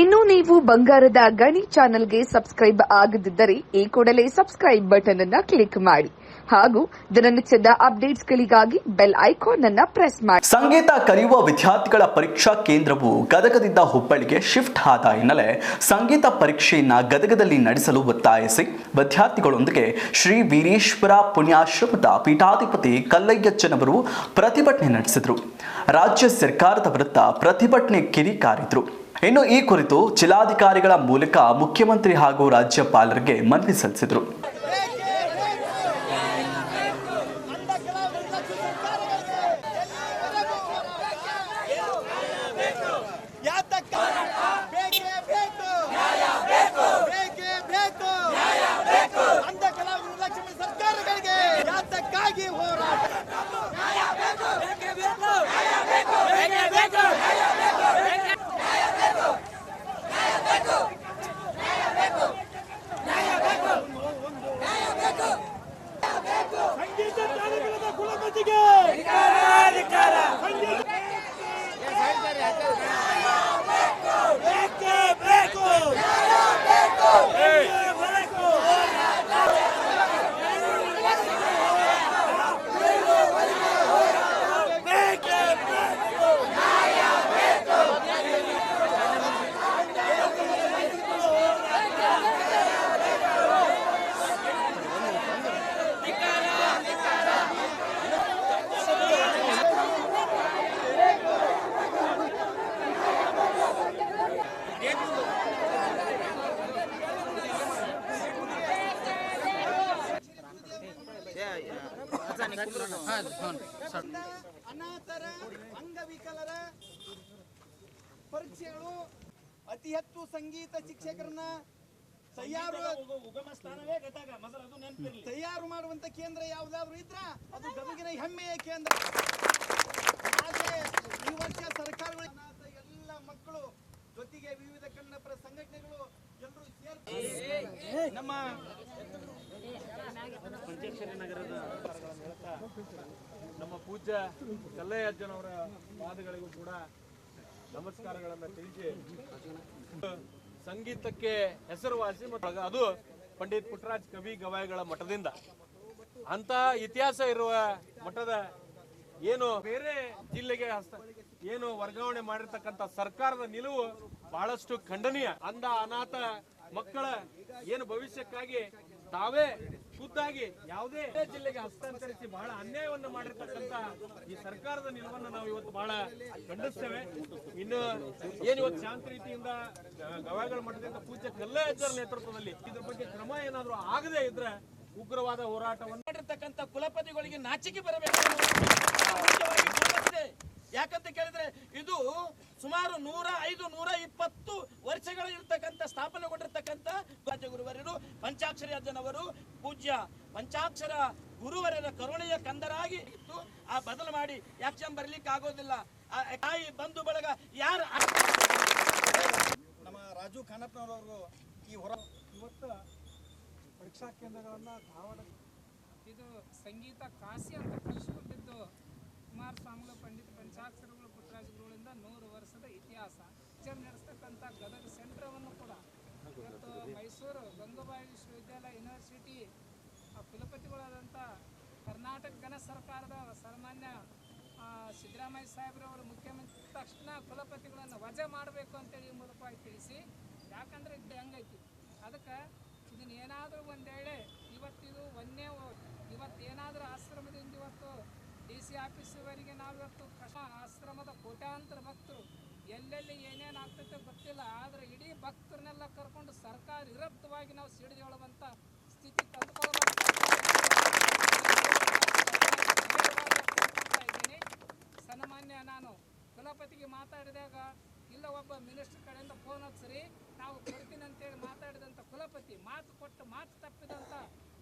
ಇನ್ನು ನೀವು ಬಂಗಾರದ ಗಣಿ ಚಾನೆಲ್ಗೆ ಸಬ್ಸ್ಕ್ರೈಬ್ ಆಗದಿದ್ದರೆ ಈ ಕೂಡಲೇ ಸಬ್ಸ್ಕ್ರೈಬ್ ಬಟನ್ ಅನ್ನ ಕ್ಲಿಕ್ ಮಾಡಿ. ಹಾಗೂ ದಿನನಿತ್ಯದ ಅಪ್ಡೇಟ್ಸ್ಗಳಿಗಾಗಿ ಬೆಲ್ ಐಕಾನ್ ಅನ್ನ ಪ್ರೆಸ್ ಮಾಡಿ. ಸಂಗೀತ ಕಲಿಯುವ ವಿದ್ಯಾರ್ಥಿಗಳ ಪರೀಕ್ಷಾ ಕೇಂದ್ರವು ಗದಗದಿಂದ ಹುಬ್ಬಳ್ಳಿಗೆ ಶಿಫ್ಟ್ ಆದ ಹಿನ್ನೆಲೆ ಸಂಗೀತ ಪರೀಕ್ಷೆಯನ್ನ ಗದಗದಲ್ಲಿ ನಡೆಸಲು ಒತ್ತಾಯಿಸಿ ವಿದ್ಯಾರ್ಥಿಗಳೊಂದಿಗೆ ಶ್ರೀ ವೀರೇಶ್ವರ ಪುಣ್ಯಾಶ್ರಮದ ಪೀಠಾಧಿಪತಿ ಕಲ್ಲಯ್ಯಚ್ಚನವರು ಪ್ರತಿಭಟನೆ ನಡೆಸಿದರು. ರಾಜ್ಯ ಸರ್ಕಾರದ ವಿರುದ್ಧ ಪ್ರತಿಭಟನೆ ಕಿಡಿಕಾರಿದ್ರು ಇನ್ನು ಈ ಕುರಿತು ಜಿಲ್ಲಾಧಿಕಾರಿಗಳ ಮೂಲಕ ಮುಖ್ಯಮಂತ್ರಿ ಹಾಗೂ ರಾಜ್ಯಪಾಲರಿಗೆ ಮನವಿ ಸಲ್ಲಿಸಿದರು ಯಾತಕ್ಕ ಬೇಕೇ ಬೇಕು ಬೇಕೇ ಬೇಕು ಅಂಧ ಕಲಾವಿದರು ನಿರ್ಲಕ್ಷ್ಯ ಸರ್ಕಾರಗಳಿಗೆ ಯಾತಕ್ಕಾಗಿ ಹೋರಾಟ ಸಂಗೀತ ತಾಲೂಕಿನ ಕುಲಪತಿಗೆ ಬೇಕೇ ಬೇಕು ಬೇಕೇ ಬೇಕು ಬೇಕೇ ಬೇಕು ಅನಾಥರ ಅಂಗವಿಕಲರ ಪರೀಕ್ಷೆಗಳು ಅತಿ ಹೆಚ್ಚು ಸಂಗೀತ ಶಿಕ್ಷಕರನ್ನ ತಯಾರು ಉಗಮ ಸ್ಥಾನವೇ ಗದಗ ನೆನಪಿರ್ಲಿ ತಯಾರು ಮಾಡುವಂತ ಕೇಂದ್ರ ಯಾವ್ದಾದ್ರು ಇದ್ರ ಅದು ಗದಗಿನ ಹೆಮ್ಮೆಯ ಕೇಂದ್ರ ಆದ್ರೆ ಈ ವರ್ಷ ಸರ್ಕಾರಗಳು ಎಲ್ಲ ಮಕ್ಕಳು ಜೊತೆಗೆ ವಿವಿಧ ಕನ್ನಡಪರ ಸಂಘಟನೆಗಳು ಎಲ್ಲರೂ ಸೇರ್ತಾರೆ ನಮ್ಮ ಪಂಚಾಕ್ಷರಿ ನಗರದ ನಮ್ಮ ಪೂಜ್ಯ ಕಲ್ಲಯ್ಯಜ್ಜನವರ ಪಾದಗಳಿಗೂ ಕೂಡ ನಮಸ್ಕಾರಗಳನ್ನು ತಿಳಿಸಿ. ಸಂಗೀತಕ್ಕೆ ಹೆಸರುವಾಸಿ ಮತ್ತು ಅದು ಪಂಡಿತ್ ಪುಟ್ಟರಾಜ್ ಕವಿ ಗವಾಯಿಗಳ ಮಠದಿಂದ. ಅಂತ ಇತಿಹಾಸ ಇರುವ ಮಠದ ಏನು ಬೇರೆ ಜಿಲ್ಲೆಗೆ ಏನು ವರ್ಗಾವಣೆ ಮಾಡಿರ್ತಕ್ಕಂಥ ಸರ್ಕಾರದ ನಿಲುವು ಬಹಳಷ್ಟು ಖಂಡನೀಯ. ಅಂದ ಅನಾಥ ಮಕ್ಕಳ ಏನು ಭವಿಷ್ಯಕ್ಕಾಗಿ ತಾವೇ ಖುದ್ದಾಗಿ ಯಾವುದೇ ಜಿಲ್ಲೆಗೆ ಹಸ್ತಾಂತರಿಸಿ ಬಹಳ ಅನ್ಯಾಯವನ್ನು ಮಾಡಿರ್ತಕ್ಕಂಥ ಈ ಸರ್ಕಾರದ ನಿಲುವನ್ನು ನಾವು ಇವತ್ತು ಬಹಳ ಖಂಡಿಸ್ತೇವೆ. ಇನ್ನು ಏನು ಇವತ್ತು ಶಾಂತ ರೀತಿಯಿಂದ ಗವಾಯಿಗಳ ಮಠದಿಂದ ಪೂಜ್ಯ ಕಲ್ಲಯ್ಯಜ್ಜರ ನೇತೃತ್ವದಲ್ಲಿ ಇದ್ರ ಬಗ್ಗೆ ಕ್ರಮ ಏನಾದರೂ ಆಗದೇ ಇದ್ರೆ ಉಗ್ರವಾದ ಹೋರಾಟವನ್ನು ಮಾಡಿರ್ತಕ್ಕಂಥ ಕುಲಪತಿಗಳಿಗೆ ನಾಚಿಕೆ ಬರಬೇಕು ಯಾಕಂತ ಕೇಳಿದ್ರೆ ಇದು ಸುಮಾರು ನೂರ ಐದು, ನೂರ ಇಪ್ಪತ್ತು ವರ್ಷಗಳ ಇರ್ತಕ್ಕಂಥ, ಸ್ಥಾಪನೆಗೊಂಡಿರ್ತಕ್ಕಂಥ ಗುರುವರರು ಪಂಚಾಕ್ಷರಿ ಅಜ್ಜನವರು ಪೂಜ್ಯ ಪಂಚಾಕ್ಷರ ಗುರುವರರ ಕರುಣೆಯ ಕಂದರಾಗಿ ಇತ್ತು ಆ ಬದಲು ಮಾಡಿ. ಯಾಕೆ ಬರ್ಲಿಕ್ಕೆ ಆಗೋದಿಲ್ಲ ಆ ತಾಯಿ ಬಂಧು ಬಳಗ ಯಾರು ನಮ್ಮ ರಾಜು ಖಾನಪ್ಪನವರು ಈ ಹೊರ ಇವತ್ತು ಪರೀಕ್ಷಾ ಕೇಂದ್ರಗಳನ್ನ ಧಾರವಾಡ ಇದು ಸಂಗೀತ ಕಾಶಿ ಅಂತ ಕರೆಸಿಕೊಂಡಿದ್ದು ಕುಮಾರಸ್ವಾಮಿಗಳು ಪಂಡಿತ ಪಂಚಾಕ್ಷರಗಳು ಪುಟ್ಟರಾಜಗಳಿಂದ ನೂರು ವರ್ಷದ ಇತಿಹಾಸ. ಎಕ್ಸಾಮ್ ನಡೆಸ್ತಕ್ಕಂಥ ಗದಗ ಸೆಂಟ್ರವನ್ನು ಕೂಡ ಇವತ್ತು ಮೈಸೂರು ಗಂಗೂಬಾಯಿ ವಿಶ್ವವಿದ್ಯಾಲಯ ಯೂನಿವರ್ಸಿಟಿ ಕುಲಪತಿಗಳಾದಂಥ ಕರ್ನಾಟಕ ಘನ ಸರ್ಕಾರದ ಸನ್ಮಾನ್ಯ ಸಿದ್ದರಾಮಯ್ಯ ಸಾಹೇಬ್ರವರು ಮುಖ್ಯಮಂತ್ರಿ ತಕ್ಷಣ ಕುಲಪತಿಗಳನ್ನು ವಜಾ ಮಾಡಬೇಕು ಅಂತೇಳಿ ಈ ಮೂಲಕವಾಗಿ ತಿಳಿಸಿ, ಯಾಕಂದ್ರೆ ಇದು ಹಂಗೈತಿ. ಅದಕ್ಕೆ ಇದನ್ನು ಏನಾದರೂ ಒಂದು ವೇಳೆ ಇವತ್ತಿದು ಒಂದೇ ಇವತ್ತು ಏನಾದರೂ ಆಶ್ರಮದಿಂದ ಇವತ್ತು ಡಿ ಸಿ ಆಫೀಸ್ವರೆಗೆ ನಾವು ಕಷ ಆಶ್ರಮದ ಕೋಟ್ಯಾಂತರ ಭಕ್ತರು, ಎಲ್ಲೆಲ್ಲಿ ಏನೇನು ಆಗ್ತೈತೆ ಗೊತ್ತಿಲ್ಲ, ಆದರೆ ಇಡೀ ಭಕ್ತರನ್ನೆಲ್ಲ ಕರ್ಕೊಂಡು ಸರ್ಕಾರ ವಿರಕ್ತವಾಗಿ ನಾವು ಸಿಡಿದೇಳುವಂಥ ಸ್ಥಿತಿ ತಂದುಕೊಳ್ಳುವಂಥ ಸನ್ಮಾನ್ಯ ನಾನು ಕುಲಪತಿಗೆ ಮಾತಾಡಿದಾಗ ಇಲ್ಲ ಒಬ್ಬ ಮಿನಿಸ್ಟರ್ ಕಡೆಯಿಂದ ಫೋನ್ ಹಚ್ಚಿರಿ. ನಾವು ಕೊಡ್ತೀನಿ ಅಂತೇಳಿ ಮಾತಾಡಿದಂಥ ಕುಲಪತಿ, ಮಾತು ಕೊಟ್ಟು ಮಾತು ತಪ್ಪಿದಂಥ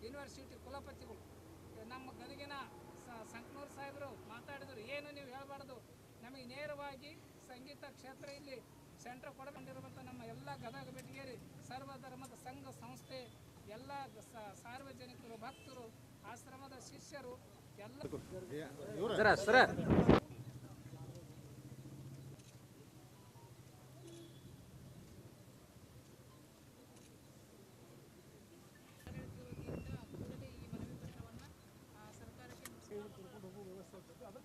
ಯೂನಿವರ್ಸಿಟಿ ಕುಲಪತಿಗಳು. ನಮ್ಮ ಗದಗಿನ ಸಂಕನೂರು ಸಾಹೇಬರು ಮಾತಾಡಿದ್ರು, ಏನು ನೀವು ಹೇಳಬಾರ್ದು. ನಮಗೆ ನೇರವಾಗಿ ಸಂಗೀತ ಕ್ಷೇತ್ರ ಇಲ್ಲಿ ಸೆಂಟ್ರ್ ಕೊಡಕೊಂಡಿರುವಂಥ ನಮ್ಮ ಎಲ್ಲ ಗದಗ ಬೆಟಗೇರಿ ಸರ್ವಧರ್ಮದ ಸಂಘ ಸಂಸ್ಥೆ, ಎಲ್ಲ ಸಾರ್ವಜನಿಕರು, ಭಕ್ತರು, ಆಶ್ರಮದ ಶಿಷ್ಯರು, ಎಲ್ಲ ಅದಕ್ಕೆ ಇದನ್ನು ತಾವು ವಿಶೇಷವಾಗಿ ಪರಿಗಣಿಸಿ ತಾವು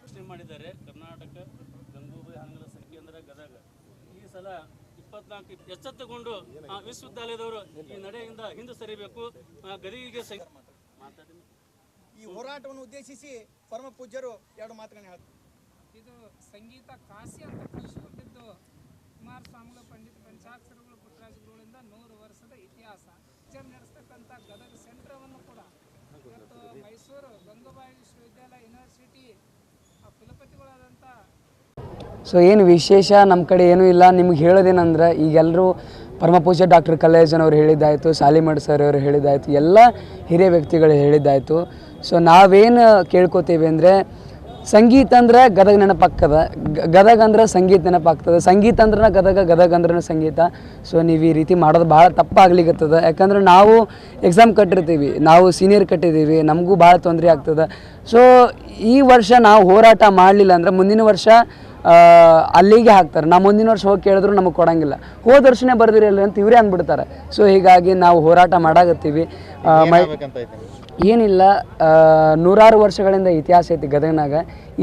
ಪ್ರಶ್ನೆ ಮಾಡಿದ್ದಾರೆ ಕರ್ನಾಟಕ ಗಂಗೂಬಾಯಿ ಆಂಗ್ಲ ಅಂದ್ರೆ ಗದಗ. ಈ ಸಲ ಇಪ್ಪತ್ನಾಲ್ಕು ಎಚ್ಚೆತ್ತುಕೊಂಡು ಆ ವಿಶ್ವವಿದ್ಯಾಲಯದವರು ಈ ನಡೆಯಿಂದ ಹಿಂದೆ ಸರಿಬೇಕು. ಆ ಗದಗಿಗೆ ಮಾತಾಡಿ. ಈ ಹೋರಾಟವನ್ನು ಉದ್ದೇಶಿಸಿ ಪರಮ ಪೂಜ್ಯರು ಎರಡು ಮಾತುಗಳನ್ನ ಹೇಳ್ತಾರೆ. ಇದು ಸಂಗೀತ ಕಾಶಿ ಅಂತ ಕಲಿಸಿಕೊಟ್ಟಿದ್ದು ಕುಮಾರ ಸ್ವಾಮಿಗಳು ಪಂಡಿತ ಪಂಚಾಕ್ಷರಗಳು ಪುಟ್ಟರಾಜುಗಳಿಂದ ನೂರು ವರ್ಷದ ಇತಿಹಾಸ. ಎಕ್ಸಾಮ್ ನಡೆಸ್ತಕ್ಕಂಥ ಗದಗ ಸೊ ಏನು ವಿಶೇಷ ನಮ್ಮ ಕಡೆ ಏನೂ ಇಲ್ಲ. ನಿಮ್ಗೆ ಹೇಳೋದೇನಂದ್ರೆ ಈಗೆಲ್ಲರೂ ಪರಮಪೂಜ್ಯ ಡಾಕ್ಟರ್ ಕಲ್ಲೇಜನ್ ಅವ್ರು ಹೇಳಿದ್ದಾಯಿತು ಸಾಲಿಮಡ್ ಸರ್ ಅವರು ಹೇಳಿದ್ದಾಯಿತು, ಎಲ್ಲ ಹಿರಿಯ ವ್ಯಕ್ತಿಗಳು ಹೇಳಿದ್ದಾಯಿತು. ಸೊ ನಾವೇನು ಕೇಳ್ಕೊತೀವಿ ಅಂದರೆ ಸಂಗೀತ ಅಂದ್ರೆ ಗದಗ ನೆನಪಾಗ್ತದ. ಗದಗ ಅಂದ್ರೆ ಸಂಗೀತ ನೆನಪಾಗ್ತದೆ. ಸಂಗೀತ ಅಂದ್ರೆ ಗದಗ ಗದಗ ಅಂದ್ರೆ ಸಂಗೀತ. ಸೊ ನೀವು ಈ ರೀತಿ ಮಾಡೋದು ಭಾಳ ತಪ್ಪಾಗ್ಲಿಕ್ಕತ್ತದ ಯಾಕಂದ್ರೆ ನಾವು ಎಕ್ಸಾಮ್ ಕಟ್ಟಿರ್ತೀವಿ. ನಾವು ಸೀನಿಯರ್ ಕಟ್ಟಿದ್ದೀವಿ. ನಮಗೂ ಭಾಳ ತೊಂದರೆ ಆಗ್ತದೆ. ಸೊ ಈ ವರ್ಷ ನಾವು ಹೋರಾಟ ಮಾಡಲಿಲ್ಲ ಅಂದ್ರೆ ಮುಂದಿನ ವರ್ಷ ಅಲ್ಲಿಗೆ ಹಾಕ್ತಾರೆ. ನಾವು ಮುಂದಿನ ವರ್ಷ ಹೋಗಿ ಕೇಳಿದ್ರು ನಮಗೆ ಕೊಡಂಗಿಲ್ಲ. ಹೋದ ವರ್ಷನೇ ಬರ್ದಿರಲ್ಲ ಅಂತ ಇವರೇ ಅಂದ್ಬಿಡ್ತಾರೆ. ಸೊ ಹೀಗಾಗಿ ನಾವು ಹೋರಾಟ ಮಾಡಾಕತ್ತೀವಿ. ಮೈ ಏನಿಲ್ಲ ನೂರಾರು ವರ್ಷಗಳಿಂದ ಇತಿಹಾಸ ಐತಿ ಗದಗನಾಗ.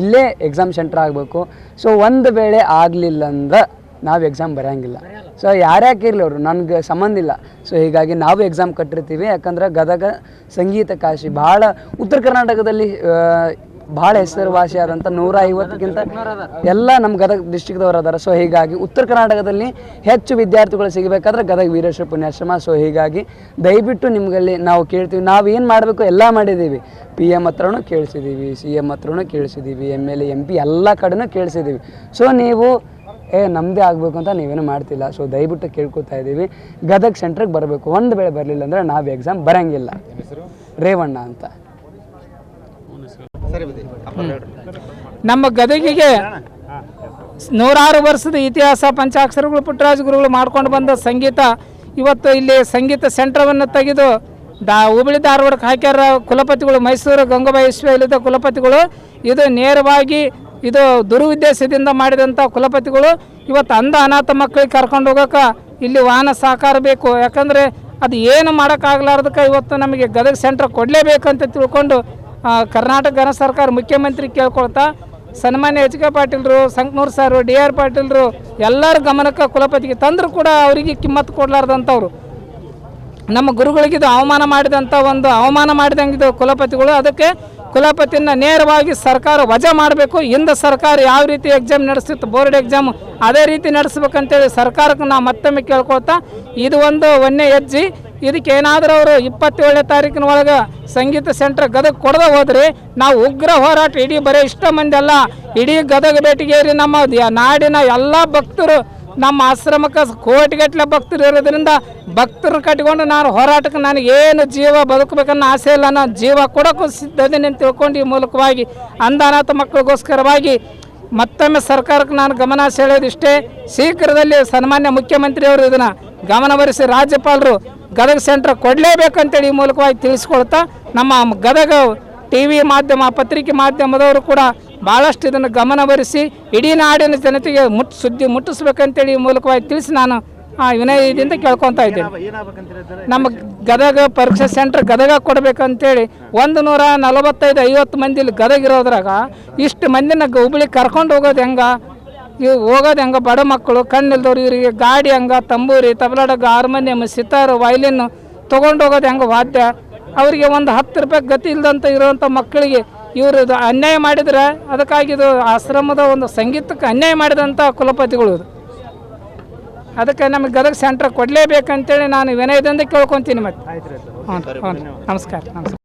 ಇಲ್ಲೇ ಎಕ್ಸಾಮ್ ಸೆಂಟರ್ ಆಗಬೇಕು. ಸೊ ಒಂದು ವೇಳೆ ಆಗಲಿಲ್ಲ ಅಂದ್ರೆ ನಾವು ಎಕ್ಸಾಮ್ ಬರೆಯಂಗಿಲ್ಲ ಸೊ ಯಾರ್ಯಾಕೆ ಇರಲಿ ಅವರು? ನನಗೆ ಸಂಬಂಧ ಇಲ್ಲ. ಸೊ ಹೀಗಾಗಿ ನಾವು ಎಕ್ಸಾಮ್ ಕಟ್ಟಿರ್ತೀವಿ. ಯಾಕಂದ್ರೆ ಗದಗ ಸಂಗೀತ ಕಾಶಿ ಭಾಳ ಉತ್ತರ ಕರ್ನಾಟಕದಲ್ಲಿ ಭಾಳ ಹೆಸರುವಾಸಿಯಾದಂಥ ನೂರ ಐವತ್ತಕ್ಕಿಂತ ಎಲ್ಲ ನಮ್ಮ ಗದಗ ಡಿಸ್ಟಿಕ್ದವ್ರು ಅದಾರ. ಸೊ ಹೀಗಾಗಿ ಉತ್ತರ ಕರ್ನಾಟಕದಲ್ಲಿ ಹೆಚ್ಚು ವಿದ್ಯಾರ್ಥಿಗಳು ಸಿಗಬೇಕಾದ್ರೆ ಗದಗ ವೀರೇಶ್ವರ ಪುಣ್ಯಾಶ್ರಮ. ಸೊ ಹೀಗಾಗಿ ದಯವಿಟ್ಟು ನಿಮಗಲ್ಲಿ ನಾವು ಕೇಳ್ತೀವಿ. ನಾವು ಏನು ಮಾಡಬೇಕು? ಎಲ್ಲ ಮಾಡಿದ್ದೀವಿ. ಪಿ ಎಂ ಹತ್ರನೂ ಕೇಳಿಸಿದ್ದೀವಿ ಸಿ ಎಂ ಹತ್ರನೂ ಕೇಳಿಸಿದ್ದೀವಿ M L A M P ಎಲ್ಲ ಕಡೆನೂ ಕೇಳಿಸಿದ್ದೀವಿ. ಸೊ ನೀವು ಏ ನಮ್ಮದೇ ಆಗಬೇಕು ಅಂತ ನೀವೇನು ಮಾಡ್ತಿಲ್ಲ. ಸೊ ದಯವಿಟ್ಟು ಕೇಳ್ಕೊತಾ ಇದ್ದೀವಿ. ಗದಗ ಸೆಂಟ್ರಿಗೆ ಬರಬೇಕು. ಒಂದು ಬೆಳೆ ಬರಲಿಲ್ಲ ಅಂದರೆ ನಾವು ಎಕ್ಸಾಮ್ ಬರೋಂಗಿಲ್ಲ. ರೇವಣ್ಣ ಅಂತ. ನಮ್ಮ ಗದಗಿಗೆ ನೂರಾರು ವರ್ಷದ ಇತಿಹಾಸ ಪಂಚಾಕ್ಷರಗಳು ಪುಟ್ಟರಾಜ ಗುರುಗಳು ಮಾಡ್ಕೊಂಡು ಬಂದ ಸಂಗೀತ ಇವತ್ತು ಇಲ್ಲಿ ಸಂಗೀತ ಸೆಂಟ್ರವನ್ನು ತೆಗೆದು ದಾ ಹುಬ್ಬಳ್ಳಿ ಧಾರವಾಡಕ್ಕೆ ಹಾಕ್ಯಾರ ಕುಲಪತಿಗಳು ಮೈಸೂರು ಗಂಗಾಬಾಯಿ ವಿಶ್ವವಿದ್ಯಾಲಯದ ಕುಲಪತಿಗಳು. ಇದು ನೇರವಾಗಿ ಇದು ದುರುದ್ದೇಶದಿಂದ ಮಾಡಿದಂಥ ಕುಲಪತಿಗಳು. ಇವತ್ತು ಅಂಧ ಅನಾಥ ಮಕ್ಕಳಿಗೆ ಕರ್ಕೊಂಡು ಹೋಗೋಕೆ ಇಲ್ಲಿ ವಾಹನ ಸಹಕಾರ ಬೇಕು. ಯಾಕಂದರೆ ಅದು ಏನು ಮಾಡೋಕ್ಕಾಗಲಾರ್ದಕ್ಕೆ ಇವತ್ತು ನಮಗೆ ಗದಗ ಸೆಂಟ್ರ್ ಅಂತ ತಿಳ್ಕೊಂಡು ಕರ್ನಾಟಕ ಸರ್ಕಾರ ಮುಖ್ಯಮಂತ್ರಿ ಕೇಳ್ಕೊಳ್ತಾ ಸನ್ಮಾನ್ಯ ಎಚ್ ಕೆ ಪಾಟೀಲ್ರು, ಸಂಕನೂರ್ ಸರ್ ಡಿ ಆರ್ ಪಾಟೀಲ್ರು ಎಲ್ಲರ ಗಮನಕ್ಕೆ ಕುಲಪತಿಗೆ ತಂದರೂ ಕೂಡ ಅವರಿಗೆ ಕಿಮ್ಮತ್ತು ಕೊಡಲಾರ್ದಂಥವ್ರು. ನಮ್ಮ ಗುರುಗಳಿಗೆ ಇದು ಅವಮಾನ ಮಾಡಿದಂಥ ಒಂದು ಅವಮಾನ ಮಾಡಿದಂಗಿದ್ದು ಕುಲಪತಿಗಳು. ಅದಕ್ಕೆ ಕುಲಪತಿನ ನೇರವಾಗಿ ಸರ್ಕಾರ ವಜಾ ಮಾಡಬೇಕು. ಹಿಂದೆ ಸರ್ಕಾರ ಯಾವ ರೀತಿ ಎಕ್ಸಾಮ್ ನಡೆಸ್ತಿತ್ತು ಬೋರ್ಡ್ ಎಕ್ಸಾಮ್ ಅದೇ ರೀತಿ ನಡೆಸ್ಬೇಕಂತೇಳಿ ಸರ್ಕಾರಕ್ಕೆ ನಾವು ಮತ್ತೊಮ್ಮೆ ಕೇಳ್ಕೊಳ್ತಾ, ಇದು ಒಂದು ಒಂದೇ ಹೆಜ್ಜೆ. ಇದಕ್ಕೆ ಏನಾದರೂ ಅವರು ಇಪ್ಪತ್ತೇಳನೇ ತಾರೀಕಿನ ಒಳಗೆ ಸಂಗೀತ ಸೆಂಟರ್ ಗದಗ ಕೊಡದೆ ಹೋದ್ರಿ ನಾವು ಉಗ್ರ ಹೋರಾಟ ಇಡೀ ಬರೀ ಇಷ್ಟ ಮಂದಿ ಅಲ್ಲ. ಇಡೀ ಗದಗ ಭೇಟಿಗೇರಿ ನಮ್ಮ ನಾಡಿನ ಎಲ್ಲ ಭಕ್ತರು, ನಮ್ಮ ಆಶ್ರಮಕ್ಕೆ ಕೋಟಿಗಟ್ಟಲೆ ಭಕ್ತರು ಇರೋದ್ರಿಂದ ಭಕ್ತರು ಕಟ್ಕೊಂಡು ನಾನು ಹೋರಾಟಕ್ಕೆ ನನಗೆ ಏನು ಜೀವ ಬದುಕಬೇಕನ್ನೋ ಆಸೆ ಇಲ್ಲ. ನಾನು ಜೀವ ಕೊಡೋಕ್ಕೂ ಸಿದ್ಧದ್ದೀನಿ ಅಂತ ತಿಳ್ಕೊಂಡು ಈ ಮೂಲಕವಾಗಿ ಅಂದಾನಾಥ ಮಕ್ಕಳಿಗೋಸ್ಕರವಾಗಿ ಮತ್ತೊಮ್ಮೆ ಸರ್ಕಾರಕ್ಕೆ ನಾನು ಗಮನ ಸೆಳೆಯೋದಿಷ್ಟೇ. ಶೀಘ್ರದಲ್ಲಿ ಸನ್ಮಾನ್ಯ ಮುಖ್ಯಮಂತ್ರಿಯವರು ಇದನ್ನು ಗಮನವರಿಸಿ ರಾಜ್ಯಪಾಲರು ಗದಗ ಸೆಂಟರ್ ಕೊಡಲೇಬೇಕಂತೇಳಿ ಈ ಮೂಲಕವಾಗಿ ತಿಳಿಸ್ಕೊಳ್ತಾ ನಮ್ಮ ಗದಗ ಟಿ ವಿ ಮಾಧ್ಯಮ ಪತ್ರಿಕೆ ಮಾಧ್ಯಮದವರು ಕೂಡ ಭಾಳಷ್ಟು ಇದನ್ನು ಗಮನವರಿಸಿ ಇಡೀ ನಾಡಿನ ಜನತೆಗೆ ಮುಟ್ ಸುದ್ದಿ ಮುಟ್ಟಿಸ್ಬೇಕಂತೇಳಿ ಈ ಮೂಲಕವಾಗಿ ತಿಳಿಸಿ ನಾನು ಆ, ವಿನಯದಿಂದ ಕೇಳ್ಕೊತಾ ಇದ್ದೇನೆ. ನಮ್ಮ ಗದಗ ಪರೀಕ್ಷಾ ಸೆಂಟರ್ ಗದಗ ಕೊಡಬೇಕಂತೇಳಿ ಒಂದು ನೂರ ನಲವತ್ತೈದು ಐವತ್ತು ಮಂದಿ ಇಲ್ಲಿ ಗದಗ ಇರೋದ್ರಾಗ ಇಷ್ಟು ಮಂದಿನ ಹುಬ್ಳಿ ಕರ್ಕೊಂಡು ಹೋಗೋದು ಹೆಂಗ? ಇವು ಹೋಗೋದು ಹೆಂಗ ಬಡ ಮಕ್ಕಳು ಕಣ್ಣಿಲ್ದವ್ರು ಇವರಿಗೆ ಗಾಡಿ ಹಂಗ ತಂಬೂರಿ ತಬಲಾಡಗ ಹಾರ್ಮೋನಿಯಂ ಸಿತಾರು ವೈಲಿನ್ ತೊಗೊಂಡು ಹೋಗೋದು ಹೆಂಗ ವಾದ್ಯ? ಅವರಿಗೆ ಒಂದು ಹತ್ತು ರೂಪಾಯಿ ಗತಿ ಇಲ್ಲದಂತ ಇರುವಂತ ಮಕ್ಕಳಿಗೆ ಇವರು ಅನ್ಯಾಯ ಮಾಡಿದ್ರೆ ಅದಕ್ಕಾಗಿ ಇದು ಆಶ್ರಮದ ಒಂದು ಸಂಗೀತಕ್ಕೆ ಅನ್ಯಾಯ ಮಾಡಿದಂಥ ಕುಲಪತಿಗಳು ಇದು ಅದಕ್ಕೆ ನಮಗೆ ಗದಗ ಸೆಂಟ್ರ್ ಕೊಡಲೇಬೇಕಂತೇಳಿ ನಾನು ವಿನಯದಿಂದ ಕೇಳ್ಕೊತೀನಿ ಮತ್ತೆ. ಹ್ಞೂ ಹ್ಞೂ ನಮಸ್ಕಾರ ನಮಸ್ಕಾರ.